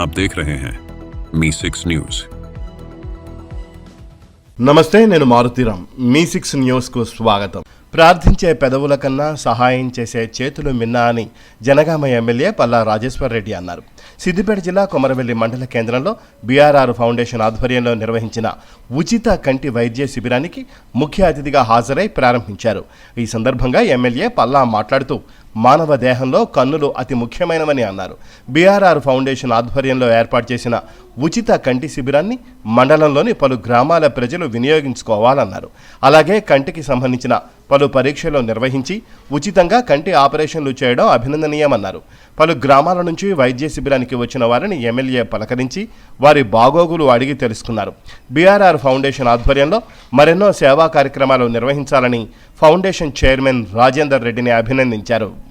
आप देख रहे हैं मी सिक्स न्यूज నమస్తే నేను మారుతీరామ్ మీ సిక్స్ న్యూస్కు స్వాగతం ప్రార్థించే పెదవుల కన్నా సహాయం చేసే చేతులు మిన్నా అని జనగామ ఎమ్మెల్యే పల్లా రాజేశ్వర్ రెడ్డి అన్నారు సిద్దిపేట జిల్లా కొమరవెల్లి మండల కేంద్రంలో బీఆర్ఆర్ ఫౌండేషన్ ఆధ్వర్యంలో నిర్వహించిన ఉచిత కంటి వైద్య శిబిరానికి ముఖ్య అతిథిగా హాజరై ప్రారంభించారు. ఈ సందర్భంగా ఎమ్మెల్యే పల్లా మాట్లాడుతూ మానవ దేహంలో కన్నులు అతి ముఖ్యమైనవని అన్నారు. బీఆర్ఆర్ ఫౌండేషన్ ఆధ్వర్యంలో ఏర్పాటు చేసిన ఉచిత కంటి శిబిరాన్ని మండలంలోని పలు గ్రామాల ప్రజలు వినియోగించుకోవాలన్నారు. అలాగే కంటికి సంబంధించిన పలు పరీక్షలు నిర్వహించి ఉచితంగా కంటి ఆపరేషన్లు చేయడం అభినందనీయమన్నారు. పలు గ్రామాల నుంచి వైద్య శిబిరానికి వచ్చిన వారిని ఎమ్మెల్యే పలకరించి వారి బాగోగులు అడిగి తెలుసుకున్నారు. బీఆర్ఆర్ ఫౌండేషన్ ఆధ్వర్యంలో మరెన్నో సేవా కార్యక్రమాలు నిర్వహించాలని ఫౌండేషన్ చైర్మన్ రాజేందర్ రెడ్డిని అభినందించారు.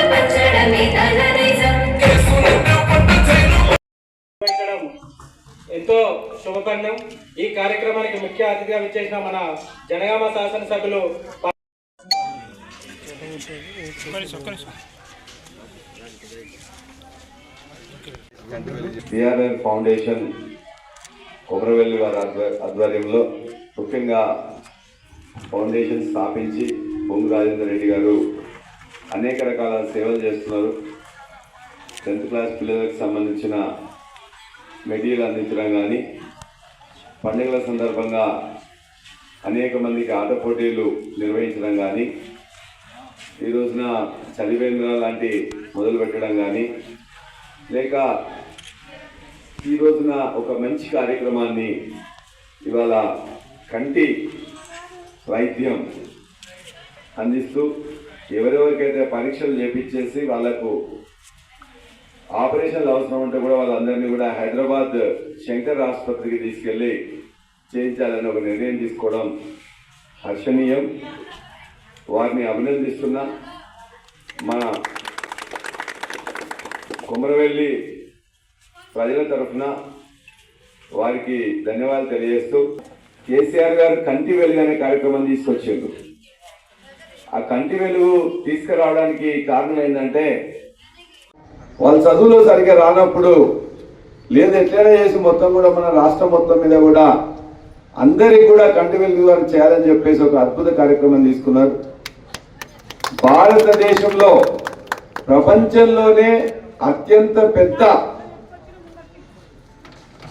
శుభకరణం ఈ కార్యక్రమానికి ముఖ్య అతిథిగా విచ్చేసిన మన జనగామ శాసనసభ్యులు సిఆర్ఎల్ ఫౌండేషన్ కొమరవెల్లి వారి ఆధ్వర్యంలో ముఖ్యంగా ఫౌండేషన్ స్థాపించి భూమి రాజేందర్ రెడ్డి గారు అనేక రకాల సేవలు చేస్తున్నారు. టెన్త్ క్లాస్ పిల్లలకు సంబంధించిన మెటీరియల్ అందించడం కానీ పండుగల సందర్భంగా అనేక మందికి ఆట పోటీలు నిర్వహించడం కానీ ఈ రోజున చలివేంద్ర లాంటి మొదలు పెట్టడం కానీ లేక ఈ రోజున ఒక మంచి కార్యక్రమాన్ని ఇవాళ కంటి వైద్యం అందిస్తూ ఎవరెవరికైతే పరీక్షలు చేపించేసి వాళ్ళకు ఆపరేషన్లు అవసరం ఉంటే కూడా వాళ్ళందరినీ కూడా హైదరాబాద్ శంకర్ ఆసుపత్రికి తీసుకెళ్ళి చేయించాలని ఒక నిర్ణయం తీసుకోవడం హర్షణీయం. వారిని అభినందిస్తున్నా. మన కుమరవెల్లి ప్రజల తరఫున వారికి ధన్యవాదాలు తెలియజేస్తూ కేసీఆర్ గారు కంటి వెలుగు అనే కార్యక్రమం తీసుకొచ్చారు. ఆ కంటి వెలుగు తీసుకురావడానికి కారణం ఏంటంటే వాళ్ళ చదువులో సరిగ్గా రానప్పుడు లేదు ఎట్లయినా చేసి మొత్తం కూడా మన రాష్ట్రం మొత్తం మీద కూడా అందరికి కూడా కంటి వెలుగు వారు చేయాలని చెప్పేసి ఒక అద్భుత కార్యక్రమం తీసుకున్నారు. భారతదేశంలో ప్రపంచంలోనే అత్యంత పెద్ద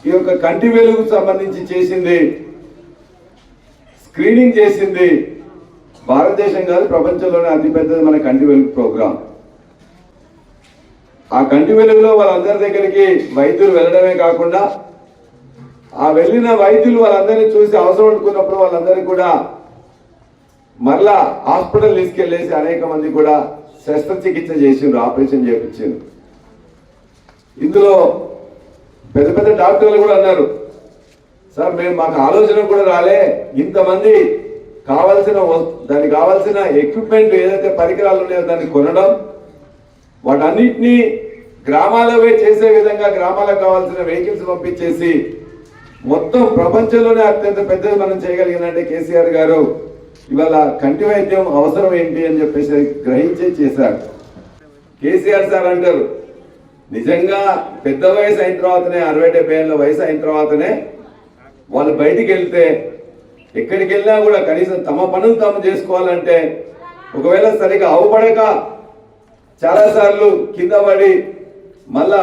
ఈ యొక్క కంటి వెలుగు సంబంధించి చేసింది స్క్రీనింగ్ చేసింది భారతదేశం కాదు ప్రపంచంలోనే అతిపెద్దది మన కంటి వెలుగు ప్రోగ్రాం ఆ కంటి వెలుగులో వాళ్ళందరి దగ్గరికి వైద్యులు వెళ్ళడమే కాకుండా ఆ వెళ్ళిన వైద్యులు వాళ్ళందరినీ చూసి అవసరం అనుకున్నప్పుడు వాళ్ళందరికీ కూడా మరలా హాస్పిటల్ తీసుకెళ్ళేసి అనేక మంది కూడా శస్త్రచికిత్స చేసిండ్రు ఆపరేషన్ చేయించారు ఇందులో పెద్ద పెద్ద డాక్టర్లు కూడా అన్నారు సార్ మేము మాకు ఆలోచన కూడా రాలే. ఇంతమంది కావాల్సిన దానికి కావాల్సిన ఎక్విప్మెంట్ ఏదైతే పరికరాలు ఉన్నాయో దాన్ని కొనడం వాటన్నిటినీ గ్రామాలవే చేసే విధంగా గ్రామాలకు కావాల్సిన వెహికల్స్ పంపించేసి మొత్తం ప్రపంచంలోనే అత్యంత పెద్దది మనం చేయగలిగినంటే కేసీఆర్ గారు ఇవాళ కంటి వైద్యం అవసరం ఏంటి అని చెప్పేసి గ్రహించే చేశారు. కేసీఆర్ సార్ అంటారు నిజంగా పెద్ద వయసు అయిన తర్వాతనే అరవై డెబ్బై ఏళ్ళ వయసు అయిన తర్వాతనే వాళ్ళు బయటికి వెళ్తే ఎక్కడికి వెళ్ళినా కూడా కనీసం తమ పనులు తాము చేసుకోవాలంటే ఒకవేళ సరిగా అవపడక చాలాసార్లు కింద పడి మళ్ళా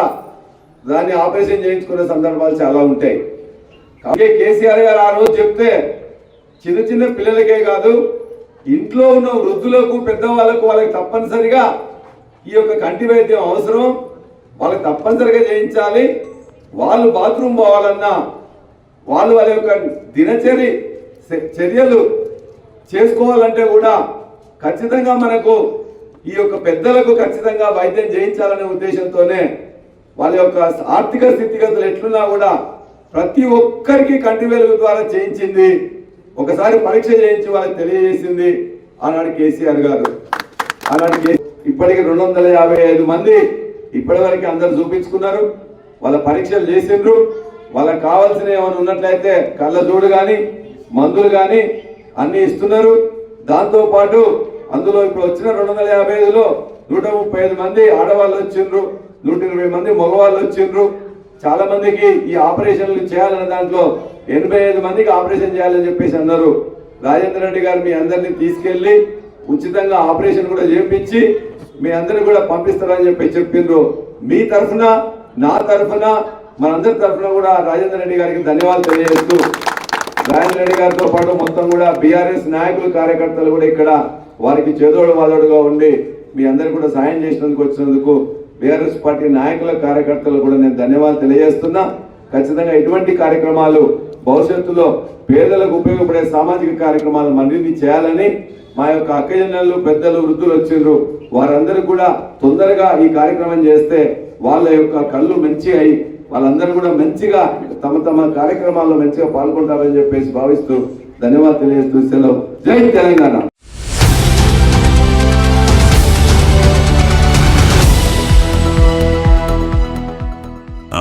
దాన్ని ఆపరేషన్ చేయించుకునే సందర్భాలు చాలా ఉంటాయి. కాబట్టి కేసీఆర్ గారు ఆ రోజు చెప్తే చిన్న చిన్న పిల్లలకే కాదు ఇంట్లో ఉన్న వృద్ధులకు పెద్దవాళ్ళకు వాళ్ళకి తప్పనిసరిగా ఈ యొక్క కంటి వైద్యం అవసరం. వాళ్ళకి తప్పనిసరిగా చేయించాలి. వాళ్ళు బాత్రూమ్ పోవాలన్నా వాళ్ళు వాళ్ళ యొక్క దినచరి చర్యలు చేసుకోవాలంటే కూడా ఖచ్చితంగా మనకు ఈ యొక్క పెద్దలకు ఖచ్చితంగా వైద్యం చేయించాలనే ఉద్దేశంతోనే వాళ్ళ యొక్క ఆర్థిక స్థితిగతులు ఎట్లున్నా కూడా ప్రతి ఒక్కరికి కంటి వెలుగు ద్వారా చేయించింది. ఒకసారి పరీక్ష చేయించి వాళ్ళకి తెలియజేసింది ఆనాడు కేసీఆర్ గారు. ఆనాడు కే- ఇప్పటికి రెండు వందల యాభై ఐదు మంది ఇప్పటి వరకు అందరు చూపించుకున్నారు. వాళ్ళ పరీక్షలు చేసిండ్రు. వాళ్ళకి కావాల్సిన ఏమైనా ఉన్నట్లయితే కళ్ళ చూడు కానీ మందులు కానీ అన్ని ఇస్తున్నారు. దాంతో పాటు అందులో ఇప్పుడు వచ్చిన రెండు వందల యాభై ఐదులో నూట ముప్పై ఐదు మంది ఆడవాళ్ళు వచ్చిండ్రు నూట ఇరవై మంది మగవాళ్ళు వచ్చిండ్రు. చాలా మందికి ఈ ఆపరేషన్లు చేయాలన్న దాంట్లో ఎనభై ఐదు మందికి ఆపరేషన్ చేయాలని చెప్పేసి అన్నారు. రాజేంద్ర రెడ్డి గారు మీ అందరినీ తీసుకెళ్ళి ఉచితంగా ఆపరేషన్ కూడా చేపించి మీ అందరిని కూడా పంపిస్తారని చెప్పి చెప్పిండ్రు. మీ తరఫున నా తరఫున మనందరి తరఫున కూడా రాజేంద్ర రెడ్డి గారికి ధన్యవాదాలు తెలియజేస్తూ రాజేంద్ర రెడ్డి గారితో పాటు మొత్తం కూడా బీఆర్ఎస్ నాయకులు కార్యకర్తలు కూడా ఇక్కడ వారికి చేదోడు వాదోడుగా ఉండి మీ అందరూ కూడా సాయం చేసినందుకు వచ్చినందుకు బీఆర్ఎస్ పార్టీ నాయకుల కార్యకర్తలు కూడా నేను ధన్యవాదాలు తెలియజేస్తున్నా. ఖచ్చితంగా ఇటువంటి కార్యక్రమాలు భవిష్యత్తులో పేదలకు ఉపయోగపడే సామాజిక కార్యక్రమాలు మరిన్ని చేయాలని మా యొక్క అక్కజనులు పెద్దలు వృద్ధులు వచ్చిండ్రు. వారందరూ కూడా తొందరగా ఈ కార్యక్రమం చేస్తే వాళ్ళ యొక్క కళ్ళు మంచి అయి వాళ్ళందరూ కూడా మంచిగా తమ తమ కార్యక్రమాల్లో మంచిగా పాల్గొంటారని చెప్పేసి భావిస్తూ ధన్యవాదాలు తెలియజేస్తూ సెలవు. జై తెలంగాణ.